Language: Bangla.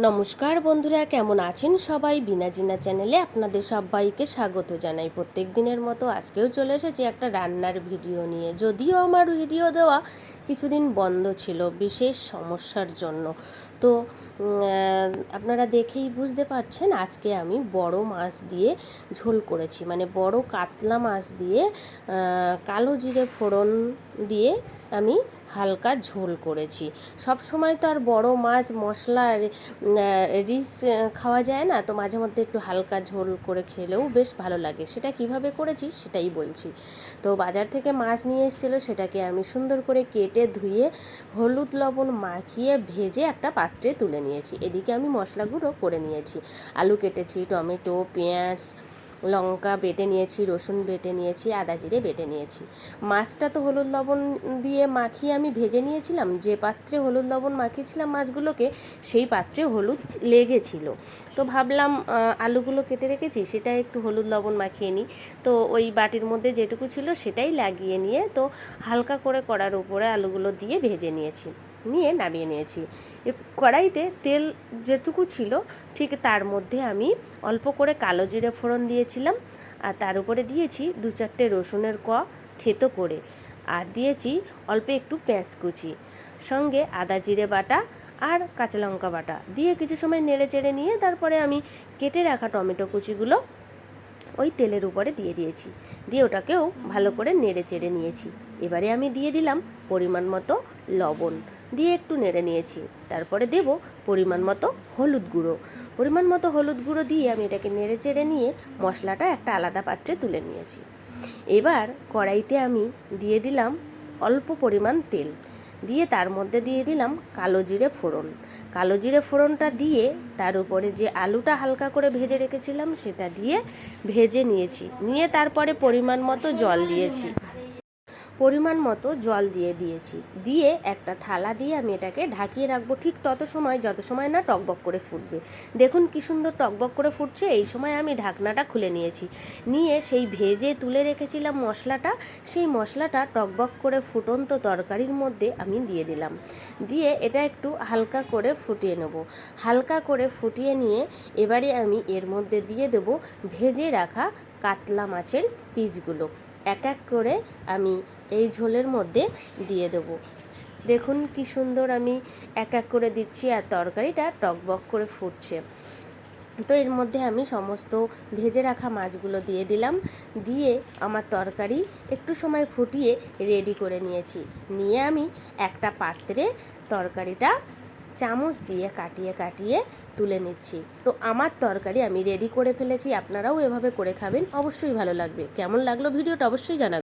নমস্কার বন্ধুরা, কেমন আছেন সবাই? বিনা জিনা চ্যানেলে আপনাদের সবাইকে স্বাগত জানাই। প্রত্যেক দিনের মতো আজকেও চলে এসেছি একটা রান্নার ভিডিও নিয়ে। যদিও আমার ভিডিও দেওয়া কিছুদিন বন্ধ ছিল, বিশেষ সমস্যার জন্য। তো আপনারা দেখেই বুঝতে পারছেন, আজকে আমি বড় মাছ দিয়ে ঝোল করেছি। মানে বড় কাতলা মাছ দিয়ে কালো জিরে ফোড়ন দিয়ে আমি হালকা ঝোল করেছি। সব সময় তো আর বড় মাছ, মশলা রিচ খাওয়া যায় না, তো মাঝে মধ্যে একটু হালকা ঝোল করে খেলেও বেশ ভালো লাগে। সেটা কীভাবে করেছি সেটাই বলছি। তো বাজার থেকে মাছ নিয়ে এসেছিল, সেটাকে আমি সুন্দর করে কেটে ধুয়ে, হলুদ লবণ মাখিয়ে ভেজে একটা পাত্রে তুলে নিয়েছি। এদিকে আমি মশলাগুলো করে নিয়েছি। আলু কেটেছি, টমেটো, পেঁয়াজ লঙ্কা বেটে নিয়েছি, রসুন বেটে নিয়েছি, আদা জিরে বেটে নিয়েছি। মাছটা তো হলুদ লবণ দিয়ে মাখিয়ে আমি ভেজে নিয়েছিলাম। যে পাত্রে হলুদ লবণ মাখিয়েছিলাম মাছগুলোকে, সেই পাত্রে হলুদ লেগেছিল। তো ভাবলাম আলুগুলো কেটে রেখেছি সেটা একটু হলুদ লবণ মাখিয়ে নিই। তো ওই বাটির মধ্যে যেটুকু ছিল সেটাই লাগিয়ে নিয়ে, তো হালকা করে কড়ার উপরে আলুগুলো দিয়ে ভেজে নিয়েছি। নিয়ে নামিয়ে নিয়েছি। কড়াইতে তেল যেটুকু ছিল, ঠিক তার মধ্যে আমি অল্প করে কালো জিরে ফোড়ন দিয়েছিলাম আর তার উপরে দিয়েছি দু চারটে রসুনের ক থেতো করে আর দিয়েছি অল্প একটু পেঁয়াজ কুচি, সঙ্গে আদা জিরে বাটা আর কাঁচা লঙ্কা বাটা। দিয়ে কিছু সময় নেড়ে চেড়ে নিয়ে তারপরে আমি কেটে রাখা টমেটো কুচিগুলো ওই তেলের উপরে দিয়ে দিয়েছি। দিয়ে ওটাকেও ভালো করে নেড়ে চেড়ে নিয়েছি। এবারে আমি দিয়ে দিলাম পরিমাণ মতো লবণ। দিয়ে একটু নেড়ে নিয়েছি। তারপরে দেব পরিমাণ মতো হলুদ গুঁড়ো। পরিমাণ মতো হলুদ গুঁড়ো দিয়ে আমি এটাকে নেড়ে চেড়ে নিয়ে মশলাটা একটা আলাদা পাত্রে তুলে নিয়েছি। এবার কড়াইতে আমি দিয়ে দিলাম অল্প পরিমাণ তেল। দিয়ে তার মধ্যে দিয়ে দিলাম কালো জিরে ফোড়ন। কালো জিরে ফোড়নটা দিয়ে তার উপরে যে আলুটা হালকা করে ভেজে রেখেছিলাম সেটা দিয়ে ভেজে নিয়েছি। নিয়ে তারপরে পরিমাণ মতো জল দিয়েছি। পরিমাণ মতো জল দিয়ে দিয়েছি। দিয়ে একটা থালা দিয়ে আমি এটাকে ঢাকিয়ে রাখব ঠিক তত সময়, যত সময় না টকবক করে ফুটবে। দেখুন কি সুন্দর টকবক করে ফুটছে, এই সময় আমি ঢাকনাটা খুলে নিয়েছি। নিয়ে সেই ভেজে তুলে রেখেছিলাম মশলাটা, সেই মশলাটা টকবক করে ফুটন্ত তরকারির মধ্যে আমি দিয়ে দিলাম। দিয়ে এটা একটু হালকা করে ফুটিয়ে নেব। হালকা করে ফুটিয়ে নিয়ে এবারে আমি এর মধ্যে দিয়ে দেব ভেজে রাখা কাতলা মাছের পিসগুলো। এক এক করে আমি এই ঝোলের মধ্যে দিয়ে দেব। দেখুন কি সুন্দর আমি এক এক করে দিচ্ছি আর তরকারিটা টকবক করে ফুটছে। তো এর মধ্যে আমি সমস্ত ভেজে রাখা মাছগুলো দিয়ে দিলাম। দিয়ে আমার তরকারি একটু সময় ফুটিয়ে রেডি করে নিয়েছি। নিয়ে আমি একটা পাত্রে তরকারিটা চামচ দিয়ে কাটিয়ে কাটিয়ে তুলে নিচ্ছি। তো আমার তরকারি আমি রেডি করে ফেলেছি, আপনারাও এভাবে করে খাবেন, অবশ্যই ভালো লাগবে। কেমন লাগল ভিডিওটা অবশ্যই জানাবেন।